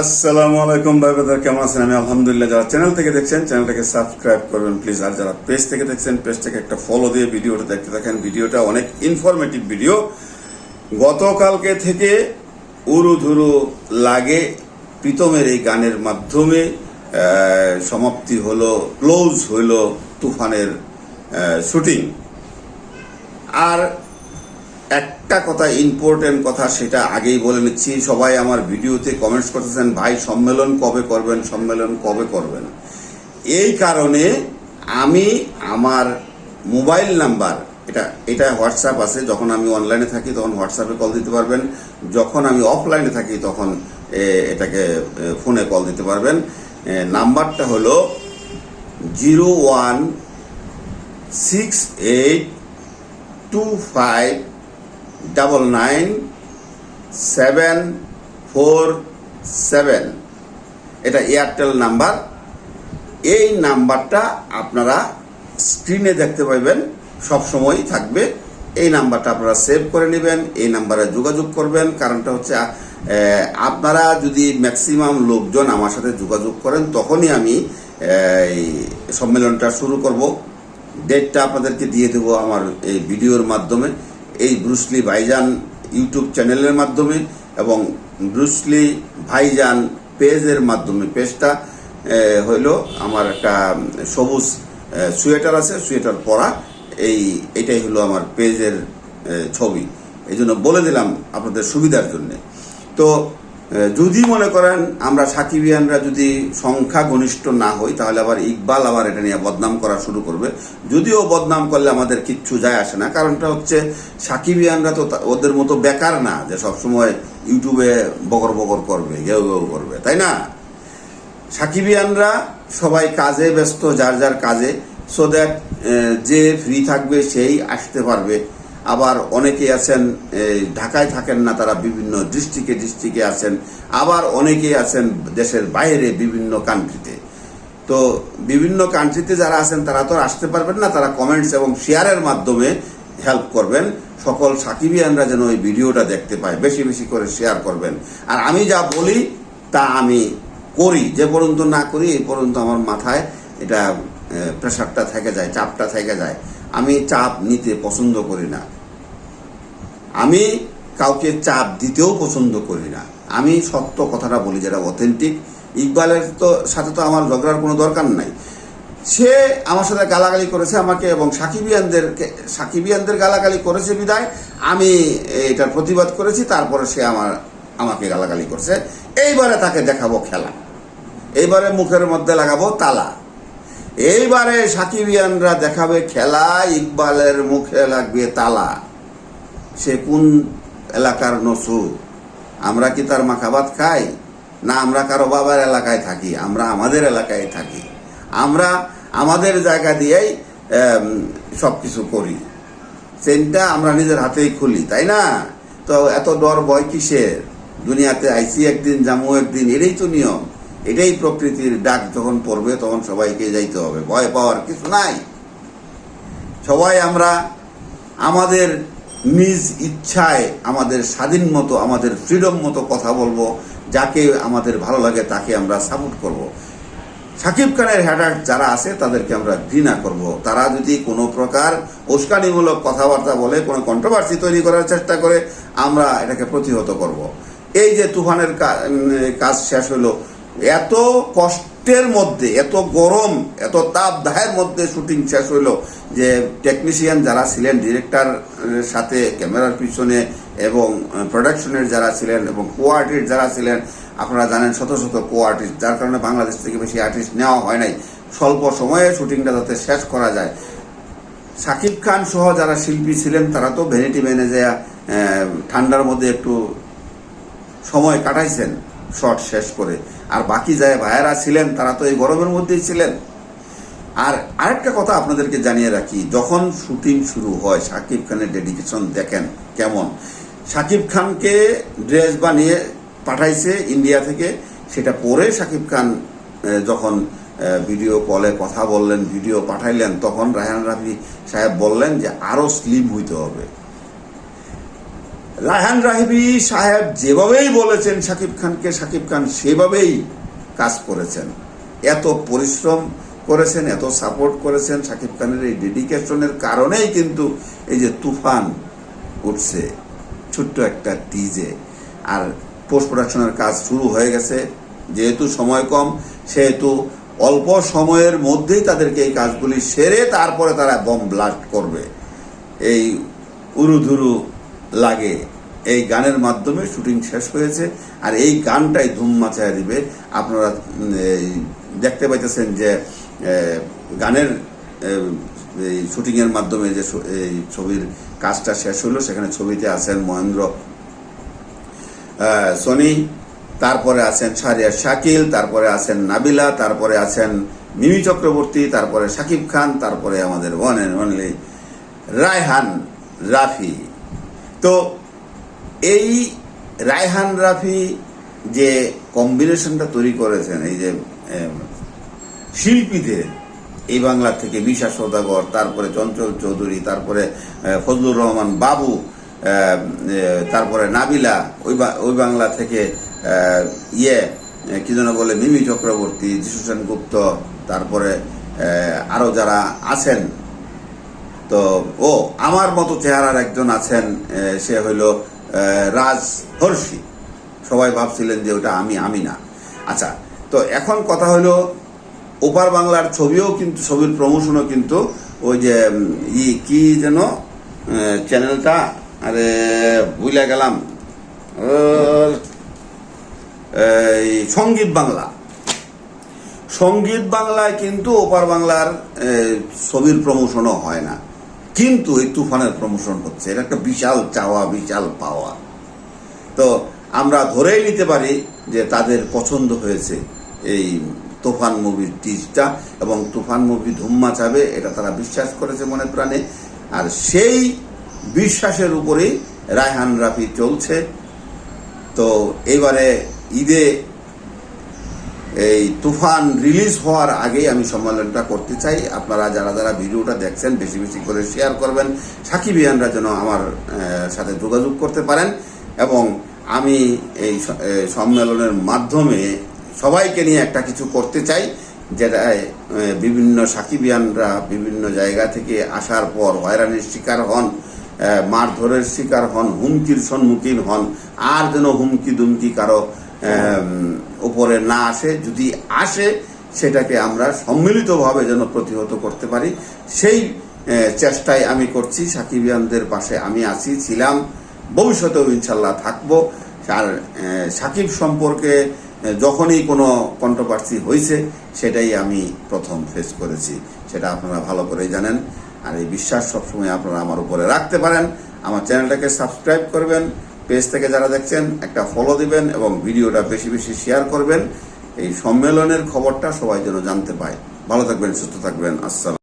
আসসালামু আলাইকুম ভাই ব্রাদার কেমন আছেন? আমি আলহামদুলিল্লাহ, যারা চ্যানেল থেকে দেখছেন চ্যানেলটাকে সাবস্ক্রাইব করবেন প্লিজ আর যারা পেজ থেকে দেখছেন পেজটাকে একটা ফলো দিয়ে ভিডিওটা দেখতে থাকেন। ভিডিওটা অনেক ইনফরমেটিভ ভিডিও গতকালকে থেকে উরুধুরু লাগে প্রীতমের এই গানের মাধ্যমে সমাপ্তি হলো ক্লোজ হইল তুফানের শুটিং আর একটা কথা ইম্পর্টেন্ট কথা সেটা আগেই বলে নিচ্ছি। সবাই আমার ভিডিওতে কমেন্টস করতেছেন, ভাই, সম্মেলন কবে করবেন? সম্মেলন কবে করবেন? এই কারণে আমি আমার মোবাইল নাম্বার, এটা এটা হোয়াটসঅ্যাপ আছে, যখন আমি অনলাইনে থাকি তখন হোয়াটসঅ্যাপে কল দিতে পারবেন। যখন আমি অফলাইনে থাকি তখন এটাকে ফোনে কল দিতে পারবেন। নাম্বারটা হলো zero one six eight two five double nine seven four seven এটা এয়ারটেল নাম্বার এই নাম্বারটা আপনারা স্ক্রিনে দেখতে পাইবেন, সবসময়ই থাকবে। এই নাম্বারটা আপনারা সেভ করে নেবেন, এই নাম্বারে যোগাযোগ করবেন। কারণটা হচ্ছে আপনারা যদি ম্যাক্সিমাম লোকজন আমার সাথে যোগাযোগ করেন, তখনই আমি এই সম্মেলনটা শুরু করব। ডেটটা আপনাদেরকে দিয়ে দেবো আমার এই ভিডিওর মাধ্যমে। এই ব্রুসলি ভাইজান ইউটিউব চ্যানেলের মাধ্যমে এবং ব্রুসলি ভাইজান পেজের মাধ্যমে। পেজটা হইল আমার একটা সবুজ সোয়েটার আছে সোয়েটার পরা। এই, এটাই হলো আমার পেজের ছবি। এই জন্য বলে দিলাম আপনাদের সুবিধার জন্যে। তো যদি মনে করেন আমরা সাকিবিয়ানরা যদি সংখ্যা ঘনিষ্ঠ না হই, তাহলে আবার ইকবাল আবার এটা নিয়ে বদনাম করা শুরু করবে। যদিও বদনাম করলে আমাদের কিচ্ছু যায় আসে না, কারণটা হচ্ছে সাকিবিয়ানরা তো ওদের মতো বেকার না, যে সবসময় ইউটিউবে বগর বগর করবে গেউ গেউ করবে, তাই না? সাকিবিয়ানরা সবাই কাজে ব্যস্ত, যার যার কাজে সো দ্যাট যে ফ্রি থাকবে, সেই আসতে পারবে। আবার অনেকে আছেন ঢাকায় থাকেন না তারা বিভিন্ন ডিস্ট্রিক্টে ডিস্ট্রিক্টে আছেন, আবার অনেকে আছেন দেশের বাইরে বিভিন্ন কান্ট্রিতে তো বিভিন্ন কান্ট্রিতে যারা আছেন তারা তো আসতে পারবেন না, তারা কমেন্টস এবং শেয়ারের মাধ্যমে হেল্প করবেন। সকল সাকিবিয়ানরা যেন ওই ভিডিওটা দেখতে পায়, বেশি বেশি করে শেয়ার করবেন। আর আমি যা বলি তা আমি করি, যে পর্যন্ত না করি, এই পর্যন্ত আমার মাথায় এটা প্রেশারটা থেকে যায়, চাপটা থেকে যায়। আমি চাপ নিতে পছন্দ করি না। আমি কাউকে চাপ দিতেও পছন্দ করি না। আমি সত্য কথাটা বলি যেটা অথেন্টিক ইকবালের তো সাথে তো আমার ঝগড়ার কোনো দরকার নাই। সে আমার সাথে গালাগালি করেছে আমাকে এবং সাকিবিয়ানদেরকে সাকিবিয়ানদের গালাগালি করেছে বিদায়। আমি এটার প্রতিবাদ করেছি, তারপরে সে আমার, আমাকে গালাগালি করছে। এইবারে তাকে দেখাবো খেলা। এইবারে মুখের মধ্যে লাগাবো তালা। এইবারে সাকিবিয়ানরা দেখাবে খেলা, ইকবালের মুখে লাগবে তালা। সে কোন এলাকার নসু আমরা কি তার মাখাবাত খাই? না, আমরা কারও বাবার এলাকায় থাকি, আমরা আমাদের এলাকায় থাকি। আমরা আমাদের জায়গা দিয়েই সব কিছু করি। চেনটা আমরা নিজের হাতেই খুলি, তাই না? তো এত ডর ভয় কিসের? দুনিয়াতে আইসি একদিন, জামু একদিন, এটাই তো নিয়ম। এটাই প্রকৃতির ডাক যখন পড়বে, তখন সবাইকে যাইতে হবে ভয় পাওয়ার কিছু নাই সবাই আমরা আমাদের নিজ ইচ্ছায়, আমাদের স্বাধীন মতো, আমাদের ফ্রিডম মতো কথা বলব, যাকে আমাদের ভালো লাগে তাকে আমরা সাপোর্ট করব। সাকিব খানের হ্যাডার যারা আছে, তাদেরকে আমরা ঘৃণা করব। তারা যদি কোনো প্রকার উস্কানিমূলক কথাবার্তা বলে, কোনো কন্ট্রোভার্সি তৈরি করার চেষ্টা করে, আমরা এটাকে প্রতিহত করব। এই যে তুফানের কাজ শেষ হলো এত কষ্টের মধ্যে, এত গরম, এত তাপদাহের মধ্যে শুটিং শেষ হলো যে টেকনিশিয়ান যারা ছিলেন ডিরেক্টর সাথে ক্যামেরার পিছনে এবং প্রোডাকশনের যারা ছিলেন এবং কো আর্টিস্ট যারা ছিলেন, আপনারা জানেন শত শত কো আর্টিস্ট যার কারণে বাংলাদেশ থেকে বেশি আর্টিস্ট নেওয়া হয় নাই। স্বল্প সময়ে শুটিংটা যাতে শেষ করা যায়। সাকিব খান সহ যারা শিল্পী ছিলেন, তারা তো ভ্যানিটি ম্যানেজে ঠান্ডার মধ্যে একটু সময় কাটাইছেন। শট শেষ করে। আর বাকি যায় ভাইয়েরা ছিলেন, তারা তো এই গরমের মধ্যেই ছিলেন। আর আরেকটা কথা আপনাদেরকে জানিয়ে রাখি, যখন শুটিং শুরু হয় শাকিব খানের ডেডিকেশন দেখেন কেমন? শাকিব খানকে ড্রেস বানিয়ে পাঠাইছে ইন্ডিয়া থেকে, সেটা পরে শাকিব খান যখন ভিডিও কলে কথা বললেন ভিডিও পাঠাইলেন, তখন রায়হান রাফি সাহেব বললেন যে আরও স্লিম হইতে হবে। রায়হান রাহিবি সাহেব যেভাবেই বলেছেন শাকিব খানকে শাকিব খান সেভাবেই কাজ করেছেন। এত পরিশ্রম করেছেন, এত সাপোর্ট করেছেন শাকিব খানের এই ডেডিকেশনের কারণেই কিন্তু এই যে তুফান উঠছে, ছোট্ট একটা টিজে আর পোস্ট প্রোডাকশনের কাজ শুরু হয়ে গেছে, যেহেতু সময় কম, সেহেতু অল্প সময়ের মধ্যেই তাদেরকে এই কাজগুলি সেরে তারপরে তারা বম ব্লাস্ট করবে। এই উরুধুরু লাগে। এই গানের মাধ্যমে শুটিং শেষ হয়েছে, আর এই গানটাই ধুম মাচায় দিবে। আপনারা দেখতে পাইতেছেন যে গানের এই শুটিংয়ের মাধ্যমে যে এই ছবির কাজটা শেষ হলো, সেখানে ছবিতে আছেন মহেন্দ্র সনি, তারপরে আছেন সারিয়া শাকিল, তারপরে আছেন নাবিলা, তারপরে আছেন মিমি চক্রবর্তী, তারপরে শাকিব খান, তারপরে আমাদের one and only Raihan Rafi. তো এই রায়হান রাফি যে কম্বিনেশনটা তৈরি করেছেন, এই যে শিল্পীদের, এই বাংলা থেকে বিশা সৌদাগর তারপরে চঞ্চল চৌধুরী, তারপরে ফজলুর রহমান বাবু তারপরে নাবিলা, ওই ওই বাংলা থেকে ইয়ে কি যেন বলে, মিমি চক্রবর্তী, যিশু সেন গুপ্ত, তারপরে আরও যারা আছেন। তো, ও, আমার মতো চেহারার একজন আছেন সে হইল রাজ হর্ষি। সবাই ভাবছিলেন যে ওটা আমি আমি না। আচ্ছা তো এখন কথা হলো, ওপার বাংলার ছবিও কিন্তু, ছবির প্রমোশনও কিন্তু ওই যে ই কি যেন চ্যানেলটা আরে, ভুলে গেলাম। এই সংগীত বাংলা। সংগীত বাংলায় কিন্তু ওপার বাংলার ছবির প্রমোশনও হয় না। কিন্তু এই তুফানের প্রমোশন হচ্ছে। এটা একটা বিশাল চাওয়া, বিশাল পাওয়া। তো আমরা ধরেই নিতে পারি যে তাদের পছন্দ হয়েছে এই তুফান মুভির টিজটা এবং তুফান মুভি ধুম্মা চাবে, এটা তারা বিশ্বাস করেছে মনে প্রাণে। আর সেই বিশ্বাসের উপরেই রায়হান রাফি চলছে। তো এবারে ঈদে এই তুফান রিলিজ হওয়ার আগেই আমি সম্মেলনটা করতে চাই। আপনারা যারা যারা ভিডিওটা দেখছেন, বেশি বেশি করে শেয়ার করবেন। সাকিবিয়ানরা যেন আমার সাথে যোগাযোগ করতে পারেন এবং আমি এই সম্মেলনের মাধ্যমে সবাইকে নিয়ে একটা কিছু করতে চাই যেটা বিভিন্ন সাকিবিয়ানরা বিভিন্ন জায়গা থেকে আসার পর হয়রানির শিকার হন মারধরের শিকার হন, হুমকির সম্মুখীন হন, আর যেন হুমকি দুমকি কারও উপরে না আসে যদি আসে সেটাকে আমরা সম্মিলিতভাবে যেন প্রতিহত করতে পারি। সেই আহ, চেষ্টাই আমি করছি। সাকিবিয়ানদের পাশে আমি আছি ছিলাম। ভবিষ্যতেও ইনশাল্লাহ থাকব। আর সাকিব সম্পর্কে যখনই কোনো কন্ট্রোভার্সি হয়েছে সেটাই আমি প্রথম ফেস করেছি। সেটা আপনারা ভালো করেই জানেন। আর এই বিশ্বাস সবসময় আপনারা আমার উপরে রাখতে পারেন। আমার চ্যানেলটাকে সাবস্ক্রাইব করবেন। পেজ থেকে যারা দেখছেন, একটা ফলো দিবেন এবং ভিডিওটা বেশি বেশি শেয়ার করবেন। এই সম্মেলনের খবরটা সবাই যেন জানতে পায়। ভালো থাকবেন, সুস্থ থাকবেন। আসসালাম।